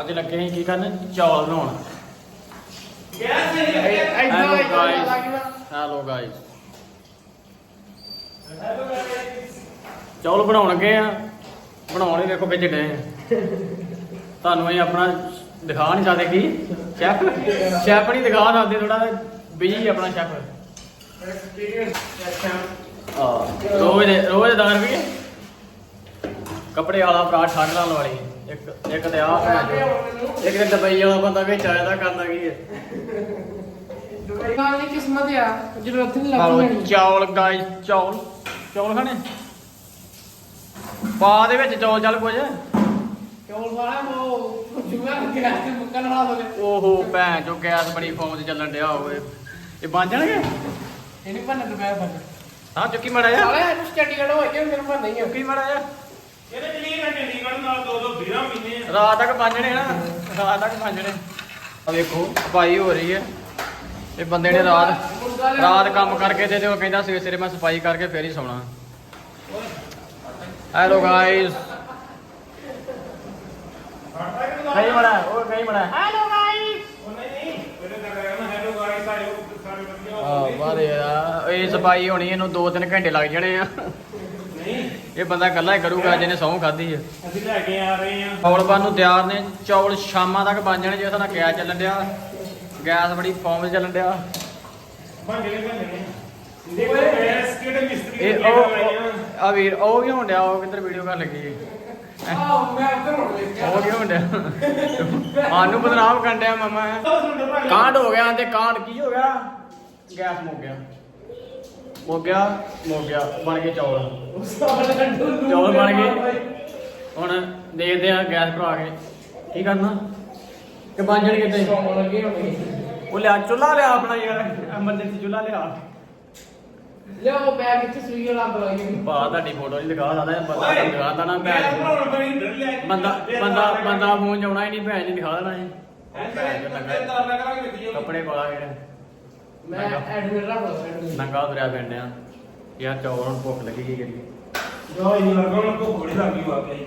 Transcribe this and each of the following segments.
ਅੱਜ ਲੱਗੇ ਸੀ ਕੀ ਕਰਨ? ਚੌਲ ਬਣਾਉਣ। ਗੈਸ ਨਹੀਂ ਹੈਲੋ ਗਾਇਸ ਚੌਲ ਬਣਾਉਣ ਲੱਗੇ ਆ। ਬਣਾਉਣ ਹੀ ਵੇਖੋ ਵਿੱਚ ਡੇ ਆ। ਤੁਹਾਨੂੰ ਇਹ ਆਪਣਾ ਦਿਖਾ ਨਹੀਂ ਸਕਦੇ ਕੀ? ਸ਼ੈਫ ਸ਼ੈਫ ਨਹੀਂ ਦਿਖਾ ਸਕਦੇ ਥੋੜਾ ਬਿਜ਼ੀ ਆਪਣਾ ਸ਼ੈਫ ਆ ਰੋਜ਼ ਦੇ ਰੋਜ਼ ਦਾ ਰੁਪਏ ਕੱਪੜੇ ਵਾਲਾ ਭਰਾ ਠੰਡ ਲਾਉਣ ਵਾਲੀ। ਇੱਕ ਇੱਕ ਤੇ ਆ। ਇੱਕ ਤੇ ਦੁਬਈ ਵਾਲਾ ਬੰਦਾ ਵਿੱਚ ਆਇਆ ਤਾਂ ਕਰਦਾ ਕੀ ਹੈ। ਦੁਕਾਨ ਦੀ ਕਿਸਮਤ ਆ ਜ਼ਰੂਰਤ ਨਹੀਂ ਲੱਗਣੀ। ਚੌਲ ਗਾਇਸ ਚੌਲ। ਚੌਲ ਖਾਣੇ? ਪਾ ਦੇ ਵਿੱਚ ਚੌਲ ਚੱਲ ਕੁਝ। ਚੌਲ ਵਾਲਾ ਉਹ ਜੁਗਾ ਗੈਸ ਤੇ ਮੁੱਕਣ ਵਾਲਾ ਹੋਵੇ ਓਹੋ ਭੈਣ ਚੋ ਗੈਸ ਬੜੀ ਫੋਮ ਤੇ ਚੱਲਣ ਡਿਆ ਹੋਵੇ ਇਹ ਬਣ ਜਾਣਗੇ? ਇਹ ਨਹੀਂ ਬਣਨ ਦੁਪਹਿਰ ਬੰਨ ਹਾਂ ਚੁੱਕੀ ਮੜਾ ਜਾ ਸਾਲੇ ਇਹਨੂੰ ਸਟੱਡੀ ਕਰੋ ਹੋਏ ਮੇਰੇ ਬੰਨ ਨਹੀਂ ਆ। ਚੁੱਕੀ ਮੜਾ ਜਾ ਇਹਦੇ ਚਲੀ ਗਏ ਚੰਡੀਗੜ੍ਹ ਨਾਲ ਦੋ ਦੋ ਵੀਰਾਂ ਮਹੀਨੇ ਆ। ਰਾਤ ਤੱਕ ਬਣ ਜਾਣੇ ਨਾ। ਰਾਤ ਤੱਕ ਬਣ ਜਾਣੇ ਆ ਵੇਖੋ ਸਫ਼ਾਈ ਹੋ ਰਹੀ ਹੈ। ਇਹ ਬੰਦੇ ਨੇ ਰਾਤ ਰਾਤ ਕੰਮ ਕਰਕੇ ਤੇ ਉਹ ਕਹਿੰਦਾ ਸਵੇਰੇ ਸਵੇਰੇ ਮੈਂ ਸਫ਼ਾਈ ਕਰਕੇ ਫੇਰ ਹੀ ਸੌਣਾ। ਹੈਲੋ ਗਾਇਸ ਕਈ ਮੜਾ ਉਹ ਕਈ ਮੜਾ। ਹੈਲੋ ਗਾਇਸ ਉਹ ਨਹੀਂ ਨਹੀਂ ਰਿਹਾ ਨਾ ਹੈਲੋ ਗਾਇਸ ਆਇਓ ਸਾਰੇ ਵਧੀਆ ਆ ਬਾਰੇ ਆ ਇਹ ਸਫ਼ਾਈ ਹੋਣੀ ਇਹਨੂੰ 2-3 ਘੰਟੇ ਲੱਗ ਜਾਣੇ ਆ। ਇਹ ਬੰਦਾ ਇਕੱਲਾ ਹੀ ਕਰੂਗਾ ਜਿਹਨੇ ਸਹੁੰ ਖਾਧੀ ਆ। ਅਸੀਂ ਲੈ ਕੇ ਆ ਰਹੇ ਆ ਚੌਲ ਬਣ ਨੂੰ ਤਿਆਰ ਨੇ ਚੌਲ ਸ਼ਾਮਾਂ ਤੱਕ ਬਣ ਜਾਣੇ ਜੇ ਸਾਡਾ ਗੈਸ ਚੱਲਣ ਡਿਆ। ਗੈਸ ਬੜੀ ਫੋਮ ਚੱਲਣ ਡਿਆ। ਬਣ ਗਏ ਬਣ ਗਏ ਦੇਖੋ ਗੈਸ ਕਿਹੜੇ ਮਿਸਤਰੀ ਇਹ ਉਹ ਆ? ਵੀਰ ਉਹ ਵੀ ਹੋਣ ਡਿਆ ਉਹ ਕਿੱਧਰ ਵੀਡੀਓ ਕਰ ਲੱਗੀ ਹੈ? ਆਹ ਮੈਂ ਉੱਧਰ ਹੁਣ ਵੇਖਿਆ ਉਹ ਕੀ ਹੋਣ ਡਿਆ। ਬਦਨਾਮ ਕਰਨ ਡਿਆ ਮਾਮਾ। ਕਾਂਡ ਹੋ ਗਿਆ ਤੇ ਕਾਂਡ ਕੀ ਹੋ ਗਿਆ? ਗੈਸ ਮੁੱਕ ਗਿਆ। ਮੁੱਕ ਗਿਆ ਮੁੱਕ ਗਿਆ ਬਣ ਗਏ ਚੌਲ। ਚੌਲ ਬਣ ਗਏ। ਹੁਣ ਦੇਖਦੇ ਆ ਗੈਸ ਭਰਾ ਕੇ ਕੀ ਕਰਨਾ। ਕਿ ਬਣ ਜਾਣਗੇ ਤੇ। ਸੌਣ ਲੱਗੇ ਹੋਣੇ ਉਹ ਲਿਆ ਚੁੱਲਾ ਲਿਆ ਆਪਣਾ ਯਾਰ ਐਮਰਜੈਂਸੀ ਚੁੱਲਾ ਲਿਆ। ਲਿਓ ਬੈਗ ਵਿੱਚ ਸੂਈ ਵਾਲਾ ਬਲਾਈ ਭਾ ਤੁਹਾਡੀ ਫੋਟੋ ਨਹੀਂ ਦਿਖਾ ਸਕਦਾ ਬੰਦਾ ਨਾ ਮੈਂ ਭੈਣ ਬੰਦਾ ਬੰਦਾ ਲਗਾ- ਬੰਦਾ ਫੋਨ ਜਾਉਣਾ ਹੀ ਨਹੀਂ ਭੈਣ ਜੀ ਦਿਖਾ ਦੇਣਾ ਇਹ। ਲਗਾ ਕੱਪੜੇ ਪਾਲਾ ਕੇ। ਮੈਂ ਐਡਮਿਟ ਰੱਖ ਲਵਾਂ ਐਡਮਿਟ ਨੰਗਾ ਤੁਰਿਆ ਫਿਰਦੇ ਆ। ਯਾਰ ਚੌਲ ਹੁਣ ਭੁੱਖ ਲੱਗੀ ਕੀ ਕਰੀਏ? ਜੋ ਇਹ ਲੱਗਾ ਉਹਨਾਂ ਕੋ ਬੜੀ ਲੱਗੀ ਵਾਕਿਆ ਹੀ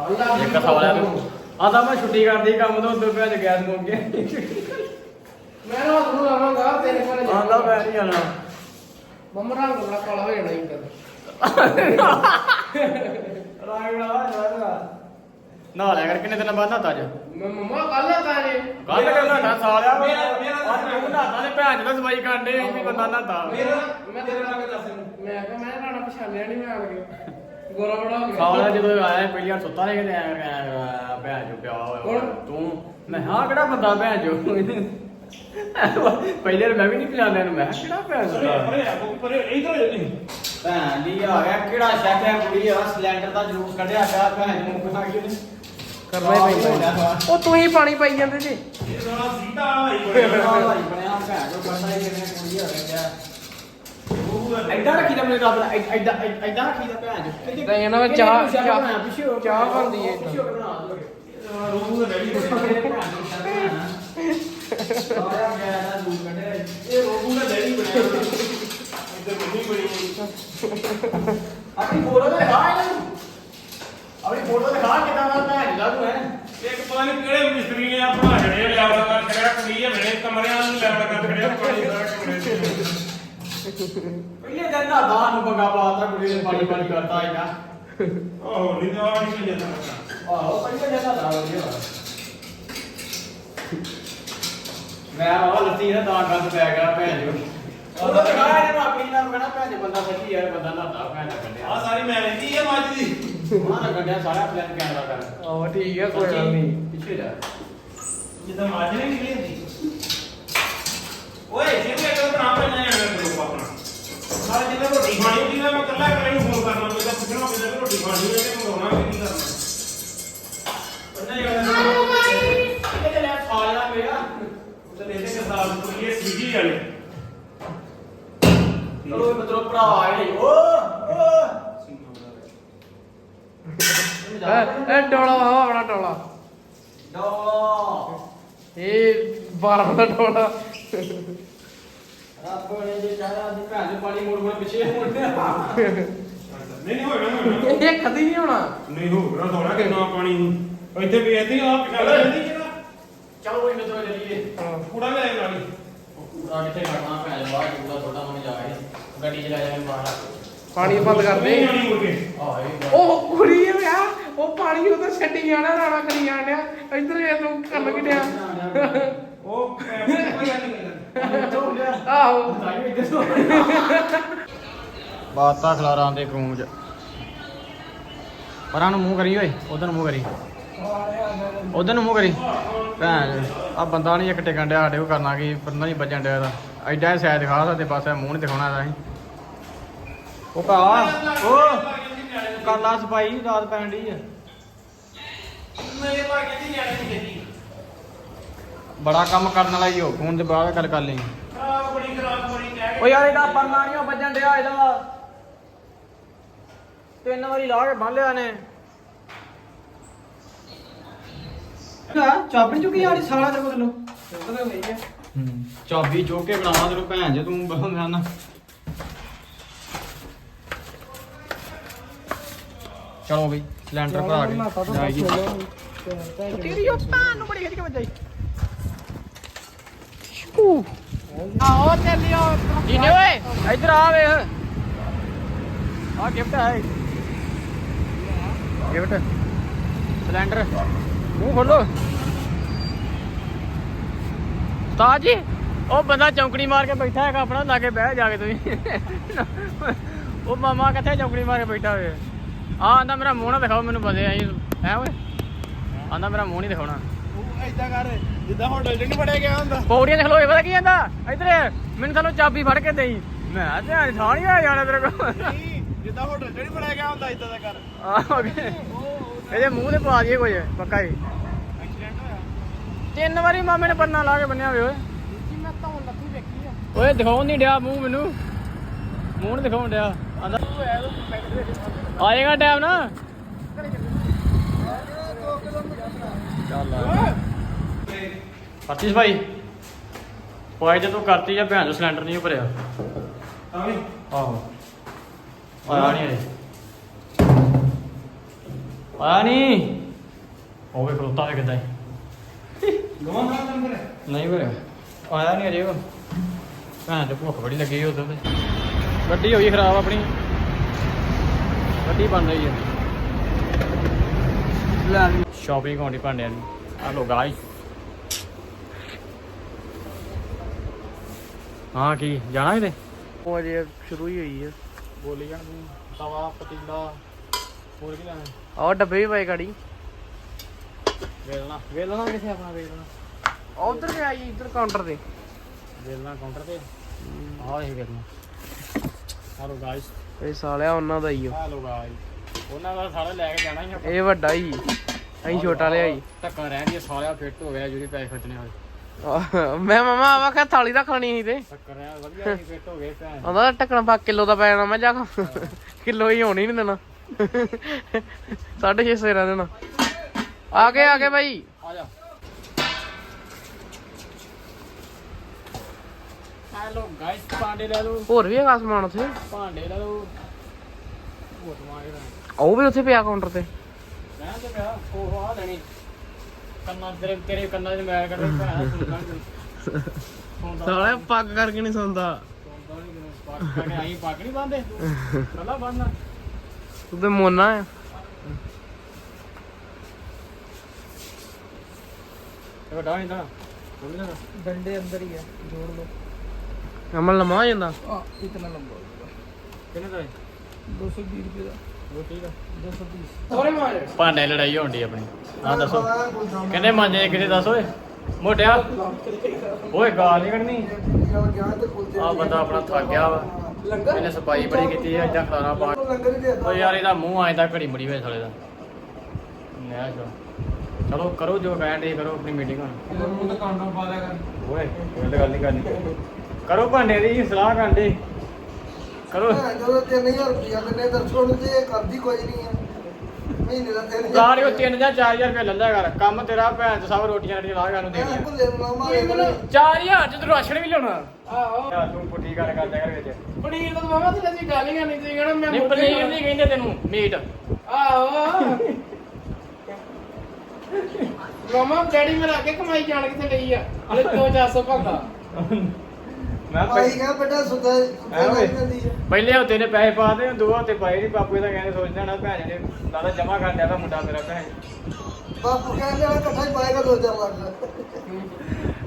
ਅੱਲਾ ਇੱਕ ਸਵਾਲਿਆ ਤੂੰ। ਆਦਾ ਮੈਂ ਛੁੱਟੀ ਕਰਦੀ ਕੰਮ ਤੋਂ ਉਦੋਂ ਭੈਣ ਗੈਸ ਮੁੱਕ ਗਿਆ ਮੈਂ ਰਾਤ ਨੂੰ ਆਵਾਂਗਾ ਤੇਰੇ ਕੋਲ ਆਂਦਾ ਮੈਂ ਨਹੀਂ ਆਣਾ ਮੰਮਾ ਰੰਗ ਬੜਾ ਕਾਲਾ ਹੋ ਜਾਣਾ ਇੰਦਰ ਨਾ ਲਿਆ ਕਰ ਕਿੰਨੇ ਦਿਨਾਂ ਬਾਅਦ ਨਹਾਤਾ ਅੱਜ? ਮੈਂ ਮੰਮਾ ਕੱਲ ਤਾਂ ਨੇ ਗੱਲ ਕਰਨਾ ਨਾ ਸਾਲਿਆ ਮੇਰਾ- ਮੇਰਾ- ਅੱਜ ਤੂੰ ਨਹਾਤਾ ਨੇ ਭੈਣ ਦਾ ਸਫ਼ਾਈ ਕਰਦੇ ਵੀ ਬੰਦਾ ਨਹਾਤਾ। ਮੇਰਾ ਮੈਂ ਤੇਰੇ ਨਾਲ ਦੱਸ। ਮੈਂ ਕਿਹਾ ਮੈਂ ਰਾਣਾ ਪਛਾਣਿਆ ਨਹੀਂ ਮੈਂ ਆ ਕੇ ਗੋਰਾ ਬੜਾ ਹੋ ਗਿਆ ਸਾਲਿਆ ਜਦੋਂ ਆਇਆ ਪਹਿਲੀਆਂ ਸੁੱਤਾ ਨੇ ਕਿਤੇ ਆਇਆ ਆਇਆ ਭੈਣ ਜੋ ਪਿਆ ਹੋਇਆ? ਤੂੰ। ਮੈਂ ਹਾਂ ਕਿਹੜਾ ਬੰਦਾ ਭੈਣ ਜੋ ਪਹਿਲੇ ਵਾਰ ਮੈਂ ਵੀ ਨਹੀਂ ਪਛਾਣਿਆ ਨੂੰ ਮੈਂ ਕਿਹਾ ਕਿਹੜਾ ਭੈਣ ਪਰੇ ਸੁੱਤਾ ਪਰੇ ਇਧਰ ਹੋ ਜਾ ਭੈਣ ਦੀ ਆ ਗਿਆ। ਕਿਹੜਾ ਸ਼ੈਫ ਹੈ ਕੁੜੀ? ਆ ਸਿਲੰਡਰ ਦਾ ਜਲੂਸ ਕੱਢਿਆ ਪਿਆ ਭੈਣ ਨੂੰ ਕਿਹਾ ਕਿ ਕਰਨਾ ਹੀ ਪੈਂਦਾ ਉਹ ਤੂੰ ਹੀ ਪਾਣੀ ਪਾਈ ਜਾਂਦੇ ਜੀ ਇਹ ਸਾਲਾ ਸੀਤਾ ਹਾਈ ਬਣਿਆ ਬੜਿਆ ਬਣਿਆ ਭੈਣ ਜੋ ਕਰਦਾ ਹੀ ਕਿਵੇਂ ਕੁੜੀ ਆ ਗਿਆ ਉਹ ਦਾ ਐਦਾਂ ਰੱਖੀ ਦਾ ਮੇਰੇ ਰੱਬ ਦਾ ਭੈਣ ਜੋ ਚਾਹ-। ਬਣਦੀ ਹੈ ਏਦਾਂ। ਪਿੱਛੇ ਹੋ ਕੇ ਬਣਾ ਦੋਗੇ। ਰੂਹ ਦਾ ਡੈਡੀ ਬਣਿਆ ਸਾਰਿਆਂ ਗਿਆ ਨਾ ਜਲੂਸ ਕੱਢਿਆ ਇਹ ਰੋਬੂ ਦਾ ਡੈਡੀ ਬਣਿਆ ਇੱਧਰ ਮੰਮੀ ਬਣੀ ਆਪਣੀ ਫੋਟੋ ਤੇ ਦਿਖਾ ਇਹਨਾਂ ਨੂੰ ਆਪਣੀ ਫੋਟੋ ਦਿਖਾ ਕਿਦਾਂ ਤੂੰ ਹੈ? ਇੱਕ ਪਤਾ ਨਹੀਂ ਕਿਹੜੇ ਮਿਸਤਰੀ ਨੇ ਆ ਬਣਾ ਛੜਿਆ ਲੈਵਲ ਕਰ ਛੜਿਆ ਕੁੜੀ ਹੈ ਮੇਰੇ ਕਮਰਿਆਂ ਨੂੰ ਲੈਵਲ ਕਰ ਛੜਿਆ ਪਾਣੀ ਦਾ ਪਹਿਲੇ ਦਿਨ ਦਾ ਬਾਹਰ ਨੂੰ ਪੰਗਾ ਪਾਤਾ ਕੁੜੀ ਨੇ ਪਾਣੀ ਪਾਣੀ ਕਰਤਾ ਹੈਗਾ ਆਹੋ ਨਹੀਂ ਆ ਨਹੀਂ ਜਾਂਦਾ ਆਹੋ ਪਹਿਲੇ ਦਿਨ ਦਾ ਦਾ ਵਧੀਆ। ਮੈਂ ਉਹ ਲੱਤੀ ਨਾ ਤਾਂ ਗੰਦ ਪੈ ਗਿਆ ਭੈਣ ਜੋ ਉਹ ਤਾਂ ਦਿਖਾ ਇਹਨੂੰ ਆਪਣੀ ਨਾਲ ਕਹਿਣਾ ਭੈਣ ਜੀ ਬੰਦਾ ਸੱਚੀ ਯਾਰ ਬੰਦਾ ਨਹਾਤਾ ਭੈਣ ਦਾ ਕੱਢਿਆ। ਆ ਸਾਰੀ ਮੈਂ ਲੈਂਦੀ ਦੀ ਮਾਂ ਦਾ ਕੱਢਿਆ ਸਾਰਾ ਪਲਾਨ ਕੈਮਰਾ ਕਰ। ਆਹ ਠੀਕ ਹੈ ਕੋਈ ਗੱਲ ਨਹੀਂ। ਪਿੱਛੇ ਜਾ। ਜਿੱਦਾਂ ਮੱਝ ਨਹੀਂ ਨਿਕਲੀ ਹੁੰਦੀ। ਓਏ ਜਿਹਨੂੰ ਇੱਕ ਬਣਾ ਪੈਣਾ ਹੈ ਮੇਰੇ ਗਰੁੱਪ ਆਪਣਾ ਸਾਰਾ ਜਿਹਨੇ ਰੋਟੀ ਖਾਣੀ ਹੁੰਦੀ ਨਾ ਮੈਂ ਇਕੱਲਾ ਇਕੱਲਾ ਨੂੰ ਫੋਨ ਕਰਨਾ ਪੈਂਦਾ ਪੁੱਛਣਾ ਪੈਂਦਾ ਕਿ ਰੋਟੀ ਖਾਣੀ ਹੈ ਕਿ ਮੰਗਾਉਣਾ ਕਿ ਨਹੀਂ ਕਰਨਾ। ਪੰਨਾ ਜਗ੍ਹਾ ਇਹ ਤੇ ਲੈ ਸਾਲਿਆ ਪਿਆ ਤੇ ਇਹਦੇ ਕੇ ਸਾਲ ਤੋਂ ਇਹ ਸੀਗੀ ਵਾਲੇ। ਚਲੋ ਮਤਲਬ ਭਰਾ ਆਏ ਓ ਓ। ਇਹ ਇਹ ਡੋਲਾ ਵਾ ਆਪਣਾ ਡੋਲਾ। ਡੋਲਾ। ਇਹ 12 ਦਾ ਡੋਲਾ। ਰੱਬ ਨੇ ਜੇ ਚਾਹਿਆ ਦੀ ਭੈਣ ਦੇ ਪਾਣੀ ਮੋੜ ਮੋੜ ਪਿੱਛੇ ਮੁੜਦੇ ਨਹੀਂ ਨਹੀਂ ਹੋਣਾ ਹੋਣਾ ਇਹ ਕਦੀ ਨਹੀਂ ਹੋਣਾ। ਨਹੀਂ ਹੋਣਾ ਥੋੜਾ ਕਿੰਨਾ ਪਾਣੀ ਇੱਥੇ ਵੇਚਦੀ ਆ ਪਿਛਾ ਲੈਂਦੀ ਜਿਹੜਾ ਚਲੋ ਕੋਈ ਮਿੱਤਰੋ ਚੱਲੀਏ। ਕੂੜਾ ਲੈ ਆਇਆ ਨਾਲੀ ਆ ਕਿੱਥੇ ਖੜਨਾ ਭੈਣ ਬਾਹਰ ਜੂਦਾ ਛੋਟਾ ਮਨ ਜਾ ਕੇ ਗੱਡੀ ਚ ਲੈ ਜਾਵੇਂ ਬਾਹਰ ਪਾਣੀ ਬੰਦ ਕਰ ਦੇ। ਉਹ ਕੁੜੀ ਆ ਉਹ ਪਾਣੀ ਉਹਦਾ ਛੱਡੀ ਜਾਣਾ ਰਾਣਾ ਕਰੀ ਜਾਣਿਆ ਇੱਧਰ ਇਹ ਤੂੰ ਕਰਨ ਕਿ ਡਿਆ। ਉਹ ਆਹੋ। ਬਾਤਾ ਖਲਾਰਾਂ ਦੇ ਕੂਮ ਚ। ਪਰਾਂ ਨੂੰ ਮੂੰਹ ਕਰੀ ਓਏ ਉਧਰ ਨੂੰ ਮੂੰਹ ਕਰੀ। ਉਧਰ ਨੂੰ ਮੂੰਹ ਕਰੀ। ਭੈਣ ਆ ਬੰਦਾ ਨਹੀਂ ਇੱਕ ਟਿਕਣ ਡਿਆ ਸਾਡੇ ਕੋ ਕਰਨਾ ਕੀ ਪਰਨਾ ਨਹੀਂ ਵੱਜਣ ਡਿਆ ਦਾ ਐਡਾ ਸਾਇ ਦਿਖਾ ਸਕਦੇ ਪਾਸੇ ਮੂੰਹ ਨਹੀਂ ਦਿਖਾਉਣਾ ਦਾ ਅਸੀਂ। ਉਹ ਭਾ ਉਹ ਕਾਲਾ ਸਪਾਈ ਰਾਤ ਪੈਣ ਡਈ ਆ। ਮੇਰੇ ਭਾਗ ਦੀ ਨਿਆਣੇ ਨਹੀਂ ਖੇਤੀ ਬੜਾ ਕੰਮ ਕਰਨ ਵਾਲਾ ਹੀ ਹੋ ਫੋਨ ਦੇ ਬਾਅਦ ਗੱਲ ਕਰ ਲਈ। ਖਰਾਬ ਬੜੀ ਖਰਾਬ ਬੜੀ ਕਹਿ ਕੇ ਓ ਯਾਰ ਇਹਦਾ ਪਰਨਾ ਨਹੀਂ ਵੱਜਣ ਡਿਆ ਇਹਦਾ। ਤਿੰਨ ਵਾਰੀ ਲਾ ਕੇ ਬੰਨ ਲਿਆ ਨੇ ਚਾਬੀ ਚੁੱਕੀ ਆੜੀ ਸਾਲਾ ਤੇ ਬਦਲੋ ਹੈ। ਚਾਬੀ ਚੁੱਕ ਕੇ ਬਣਾਵਾ ਤੈਨੂੰ ਭੈਣ ਜੇ ਤੂੰ ਬੰਦਾ ਚਲੋ ਬਈ ਸਿਲੰਡਰ ਭਰਾ ਕੇ ਜਾਈ ਜੀ ਤੇਰੀ ਉਹ ਤਾਂ ਨੂੰ ਬੜੀ ਖਿੱਚ ਕੇ ਵੱਜਾਈ। ਆਹੋ ਚੱਲਿਓ ਜੀਨੇ ਓਏ? ਇੱਧਰ ਆ ਵੇਖ। ਆ ਗਿਫਟ ਹੈ ਗਿਫਟ। ਸਿਲੰਡਰ। ਮੂੰਹ ਖੋਲੋ। ਉਸਤਾਦ ਜੀ ਉਹ ਬੰਦਾ ਚੌਂਕੜੀ ਮਾਰ ਕੇ ਬੈਠਾ ਹੈਗਾ ਆਪਣਾ ਲਾ ਕੇ ਬਹਿ ਜਾ ਕੇ ਤੁਸੀਂ। ਉਹ ਮਾਮਾ ਕਿੱਥੇ ਚੌਂਕੜੀ ਮਾਰ ਕੇ ਬੈਠਾ ਹੋਵੇ ਆ ਆਂਦਾ ਮੇਰਾ ਮੂੰਹ ਨਾ ਦਿਖਾਓ ਮੈਨੂੰ ਬਦੇ ਆਈ ਹੈ ਓਏ? ਆਂਦਾ ਮੇਰਾ ਮੂੰਹ ਨਹੀਂ ਦਿਖਾਉਣਾ। ਉਹ ਐਦਾਂ ਕਰ ਜਿੱਦਾਂ ਹੋਟਲ 'ਚ ਨਹੀਂ ਬੜਿਆ ਗਿਆ ਹੁੰਦਾ। ਪੌੜੀਆਂ ਤੇ ਖਲੋਏ ਪਤਾ ਕੀ ਜਾਂਦਾ ਇੱਧਰ ਮੈਨੂੰ ਸਾਨੂੰ ਚਾਬੀ ਫੜ ਕੇ ਦੇਈ। ਮੈਂ ਧਿਆਨ ਥਾਣੀ ਆ ਜਾਣਾ ਤੇਰੇ ਕੋਲ? ਨਹੀਂ ਜਿੱਦਾਂ ਹੋਟਲ 'ਚ ਨਹੀਂ ਬੜਿਆ ਗਿਆ ਹੁੰਦਾ ਇਦਾਂ ਦਾ ਕਰ। ਆਹ ਓਕੇ ਇਹਦੇ ਮੂੰਹ ਤੇ ਪਾ ਦਈਏ ਕੁਝ ਪੱਕਾ ਹੀ। ਐਕਸੀਡੈਂਟ ਹੋਇਆ? ਤਿੰਨ ਵਾਰੀ ਮਾਮੇ ਨੇ ਪੰਨਾ ਲਾ ਕੇ ਬੰਨਿਆ ਵੇ ਓਏ। ਜੀ ਮੈਂ ਤਾਂ ਹੁਣ ਲੱਗੀ ਵੇਖੀ ਆ ਓਏ ਦਿਖਾਉਣ ਨਹੀਂ ਡਿਆ ਮੂੰਹ ਮੈਨੂੰ। ਮੂੰਹ ਨਹੀਂ ਦਿਖਾਉਣ ਡਿਆ। ਆਂਦਾ ਆਏਗਾ ਟਾਈਮ ਨਾ। ਚੱਲ ਆ ਪਰਚੀਸ ਭਾਈ ਪੁਆਇ ਤੂੰ ਕਰਤੀ ਜਾਂ ਭੈਣ ਚੋ ਸਿਲੰਡਰ ਨਹੀਂ ਭਰਿਆ ਤਾਂ ਆਹੋ। ਆਇਆ ਨਹੀਂ ਅਜੇ ਆਇਆ ਨਹੀਂ। ਉਹ ਵੇ ਖਲੋਤਾ ਹੈ ਕਿਦਾਂ ਗਵਾਂ ਦਾ ਨੰਬਰ ਨਹੀਂ ਭਰਿਆ ਆਇਆ ਨਹੀਂ ਅਜੇ ਉਹ। ਭੈਣ ਤੇ ਭੁੱਖ ਬੜੀ ਲੱਗੀ ਉਦੋਂ ਤੇ। ਗੱਡੀ ਹੋਈ ਖਰਾਬ ਆਪਣੀ। ਗੱਡੀ ਬਣ ਰਹੀ ਹੈ। ਲੈ ਸ਼ਾਪਿੰਗ ਹੋਣੀ ਭਾਂਡਿਆਂ ਦੀ। ਆ ਲੋ ਗਾਈ ਹਾਂ ਕੀ ਜਾਣਾ ਕਿਤੇ? ਉਹ ਅਜੇ ਸ਼ੁਰੂ ਹੀ ਹੋਈ ਆ। ਬੋਲੀ ਜਾਣ ਤੂੰ। ਤਵਾ ਪਤੀਲਾ। ਹੋਰ ਕੀ ਲੈਣਾ? ਆਹ ਡੱਬੇ ਵੀ ਪਏ ਗਾੜੀ। ਵੇਲਣਾ। ਵੇਲਣਾ ਕਿੱਥੇ ਆਪਣਾ ਵੇਲਣਾ? ਉਧਰ ਤੇ ਆਈ ਇੱਧਰ ਕਾਊਂਟਰ ਤੇ। ਵੇਲਣਾ ਕਾਊਂਟਰ ਤੇ? ਆਹ ਇਹ ਵੇਲਣਾ ਹਾਲੋ ਗਾਇਸ ਇਹ ਸਾਲਿਆ ਉਹਨਾਂ ਦਾ ਹੀ ਓ ਹਾਲੋ ਗਾਇਸ ਉਹਨਾਂ ਦਾ ਸਾਰਾ ਲੈ ਕੇ ਜਾਣਾ ਹੀ ਆਪਾਂ। ਇਹ ਵੱਡਾ ਹੀ ਅਸੀਂ ਛੋਟਾ ਲਿਆ ਹੀ। ਧੱਕਾ ਰਹਿ ਗਿਆ ਸਾਲਿਆ ਫਿੱਟ ਹੋ ਗਿਆ ਜਿਹੜੀ ਪੈਸੇ ਖਰਚਣੇ ਹੋਏ ਮੈਂ ਮਮਾ ਆਵਾ ਕਿ ਥਾਲੀ ਰੱਖ ਲੈਣੀ ਸੀ ਤੇ। ਧੱਕਾ ਰਹਿ ਵਧੀਆ ਨਹੀਂ ਫਿੱਟ ਹੋ ਗਏ ਭੈਣ। ਉਹਦਾ ਟੱਕਣਾ ਪਾ ਕਿਲੋ ਦਾ ਪੈ ਜਾਣਾ ਮੈਂ ਜਾ ਕਿਲੋ ਹੀ ਹੋਣੀ ਨਹੀਂ ਦੇਣਾ। 650 ਰਹਿ ਦੇਣਾ। ਆ ਗਏ ਆ ਗਏ ਭਾਈ ਆ ਜਾ। ਹੈਲੋ ਗਾਇਸ ਭਾਂਡੇ ਲੈ ਲਓ। ਹੋਰ ਵੀ ਹੈਗਾ ਸਮਾਨ ਉੱਥੇ? ਭਾਂਡੇ ਲੈ ਲਓ। ਹੋਰ ਸਮਾਨ ਕਿਹੜਾ ਉਹ ਵੀ ਉੱਥੇ ਪਿਆ ਕਾਊਂਟਰ ਤੇ? ਮੈਂ ਤੇ ਪਿਆ ਉਹ ਆ ਲੈਣੀ। ਕੰਨਾਂ ਤੇਰੇ ਤੇਰੇ ਕੰਨਾਂ 'ਚ ਮੈਲ ਕਰਦੇ ਭੈਣ ਸੁਣਦਾ ਸੁਣਦਾ। ਸਾਲਿਆ ਪੱਗ ਕਰਕੇ ਨਹੀਂ ਸੌਂਦਾ ਸੁਣਦਾ ਨਹੀਂ ਕਿਨੂੰ ਪੱਗ ਕਰਕੇ ਆਈ ਪੱਗ ਨਹੀਂ ਬੰਦੇ ਕੱਲਾ ਬੰਨਣਾ ਤੂੰ ਤੇ ਮੋਨਾ ਆ ਇਹ ਵੱਡਾ ਨਹੀਂ ਤਾਂ ਬੋਲ ਨਾ ਡੰਡੇ ਅੰਦਰ ਹੀ ਆ ਜੋੜ ਲੋ ਅਮਲ ਲਮਾ ਹੋ ਜਾਂਦਾ ਆ ਇਤਨਾ ਲੰਬਾ ਕਿੰਨੇ ਦਾ 220 ਰੁਪਏ ਦਾ ਉਹ ਠੀਕ ਆ 220 ਥੋੜੇ ਮਾਰੇ ਭਾਂਡੇ ਲੜਾਈ ਹੋਣ ਦੀ ਆਪਣੀ ਆ ਦੱਸੋ ਕਹਿੰਦੇ ਮਾਂਜੇ ਕਿਤੇ ਦੱਸ ਓਏ ਮੋਟਿਆ ਓਏ ਗਾਲ ਨਹੀਂ ਕੱਢਣੀ ਆ ਬੰਦਾ ਆਪਣਾ ਥੱਕ ਗਿਆ ਵਾ ਇਹਨੇ ਸਫ਼ਾਈ ਬੜੀ ਕੀਤੀ ਹੈ ਇਦਾਂ ਖਲਾਰਾ ਪਾ ਓ ਯਾਰ ਇਹਦਾ ਮੂੰਹ ਆਇਦਾ ਘੜੀ ਮੁੜੀ ਵੇ ਸਾਲੇ ਦਾ ਨਿਆ ਚਲੋ ਚਲੋ ਕਰੋ ਜੋ ਕਹਿਣ ਦੇ ਕਰੋ ਆਪਣੀ ਮੀਟਿੰਗ ਹੁਣ ਮੂੰਹ ਤੇ ਕਾਊਂਟਰ ਪਾ ਦਿਆ ਕਰ ਓਏ ਇਹ ਗੱਲ ਨਹੀਂ ਕਰਨੀ ਕਰੋ ਭਾਂਡੇ ਦੀ ਸਲਾਹ ਕਰਦੇ ਕਰੋ। ਜਦੋਂ 3000 ਰੁਪਇਆ ਦਿੰਦੇ ਦਰਸ਼ੋ ਨੂੰ ਤੇ ਇਹ ਕਰਦੀ ਕੁਝ ਨਹੀਂ ਆ ਮਹੀਨੇ ਦਾ 3000 ਕਾਰ ਉਹ 3 ਜਾਂ 4000 ਰੁਪਏ ਲੈ ਲਿਆ ਕਰ। ਕੰਮ ਤੇਰਾ ਭੈਣ ਸਭ ਰੋਟੀਆਂ ਰੋਟੀਆਂ ਲਾ ਕੇ ਨੂੰ ਦੇ ਮੈਂ ਦੇ ਭੁੱਲੇ ਨੂੰ ਮਾਰੇ ਮੈਨੂੰ। 4000 ਚ ਤੂੰ ਰਾਸ਼ਨ ਵੀ ਲਿਆਉਣਾ। ਆਹੋ। ਯਾਰ ਤੂੰ ਪੁੱਠੀ ਗੱਲ ਕਰਦਾ ਕਰ ਵਿੱਚ। ਪਨੀਰ ਤਾਂ ਮਾਮਾ ਤੇ ਅਸੀਂ ਗੱਲ ਹੀ ਕਰਨੀ ਸੀ ਕਹਿਣਾ ਮੈਂ ਨਹੀਂ ਪਨੀਰ ਨਹੀਂ ਕਹਿੰਦੇ ਤੈਨੂੰ ਮੀਟ। ਆਹੋ। ਮਾਮਾ ਡੈਡੀ ਮੇਰਾ ਅੱਗੇ ਕਮਾਈ ਜਾਣ ਕਿੱਥੇ ਗਈ ਆ? ਹਲੇ 2-400 ਭੰਦਾ ਮੈਂ ਭਾਈ ਪਹਿ- ਕਹਾਂ ਬੇਟਾ ਸੁੱਤਾ ਸੁੱਤਾ ਐਵੇਂ। ਲੱਗ ਜਾਂਦੀ ਹੈ ਪਹਿਲੇ ਹਫ਼ਤੇ ਨੇ ਪੈਸੇ ਪਾ ਦੇ ਦੋ ਹਫ਼ਤੇ ਪਾਏ ਨਹੀਂ ਬਾਪੂ ਇਹਦਾ ਕਹਿੰਦੇ ਸੋਚਦਾ ਨਾ ਭੈਣ ਨੇ ਦਾਦਾ ਜਮਾ ਕਰ ਲਿਆ ਤਾਂ ਮੁੰਡਾ ਮੇਰਾ ਭੈਣ। ਬਾਪੂ ਕਹਿੰਦੇ ਆ ਇਕੱਠਾ ਹੀ ਪਾਏਗਾ 2000 ਲੱਖ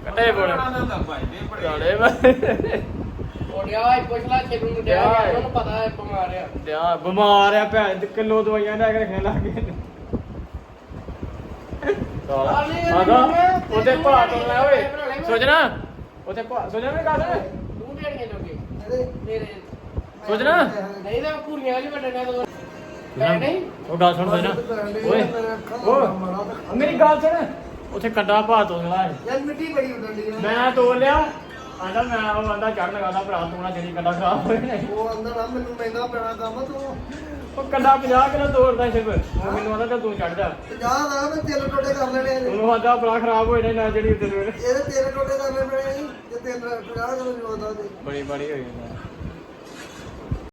ਕੱਟੇ ਬੋਲ ਦਾ ਭਾਈ ਦੇ ਬੜੇ ਕਾਲੇ ਵਾ ਉਹਡਿਆ ਆਈ ਪੁੱਛ ਲੈ ਛੇਲੂ ਨੂੰ ਡਿਆ ਗਿਆ ਉਹਨੂੰ ਪਤਾ ਹੈ ਬਿਮਾਰ ਆ। ਯਾ ਬਿਮਾਰ ਆ ਭੈਣ ਤੇ ਕਿਲੋ ਦਵਾਈਆਂ ਲੈ ਕੇ ਖੇਲਾ ਕੇ ਸਾਗਾ ਉਹਦੇ ਭਾਅ ਤੋਂ ਲੈ ਓਏ। ਸੋਚਣਾ? ਉਹਦੇ ਭਾਅ ਸੋਚਣਾ ਵੀ ਗੱਲ ਤੂੰ ਜੋਗੇ ਇਹਦੇ ਮੇਰੇ ਸੋਚਣਾ ਨਹੀਂ ਤਾਂ ਪੂਰੀਆਂ ਵਾਲੀ ਵੱਡੇ ਨੇ ਤਾਂ ਨਹੀਂ ਨਹੀਂ? ਉਹ ਗੱਲ ਸੁਣ ਸੋਚਣਾ ਓਏ। ਓ ਮੇਰੀ ਗੱਲ ਸੁਣ। ਉੱਥੇ ਕੱਡਾ ਭਾਅ ਤੋਂ ਲੈ ਯਾਰ ਮਿੱਟੀ ਬੜੀ ਉੱਡਦੀ ਹੈ ਮੈਂ ਤੋੜ ਲਿਆ। ਆਂਦਾ ਮੈਂ ਉਹ ਆਂਦਾ ਚੜਨ ਲਗਾਦਾ ਭਰਾ ਤੂੰ ਨਾ ਜਿਹੜੀ ਕੱਡਾ ਖਰਾਬ ਹੋਏ ਨੇ। ਉਹ ਅੰਦਰ ਆ ਮੈਨੂੰ ਮਹਿੰਗਾ ਪੈਣਾ ਕੰਮ ਤੂੰ। ਉਹ ਕੱਡਾ 50 ਕਿਲੋ ਤੋੜਦਾ ਸ਼ਿਵ। ਉਹ ਮੈਨੂੰ ਆਂਦਾ ਚੱਲ ਤੂੰ ਚੜ ਜਾ। 50 ਦਾ ਮੈਂ ਤਿੰਨ ਟੋਟੇ ਕਰ ਲੈਣੇ ਆ ਉਹਨੂੰ ਆਂਦਾ ਭਰਾ ਖਰਾਬ ਹੋਏ ਨੇ ਨਾ ਜਿਹੜੀ ਉੱਤੇ ਨੂੰ। ਇਹਦੇ ਤਿੰਨ ਟੋਟੇ ਕਰਨੇ ਪੈਣੇ ਜੀ, ਤੇ ਤਿੰਨ 50 ਕਿਲੋ ਜੋਦਾ ਦੇ ਬੜੀ ਬੜੀ ਹੋਈ। ਜਾਂਦਾ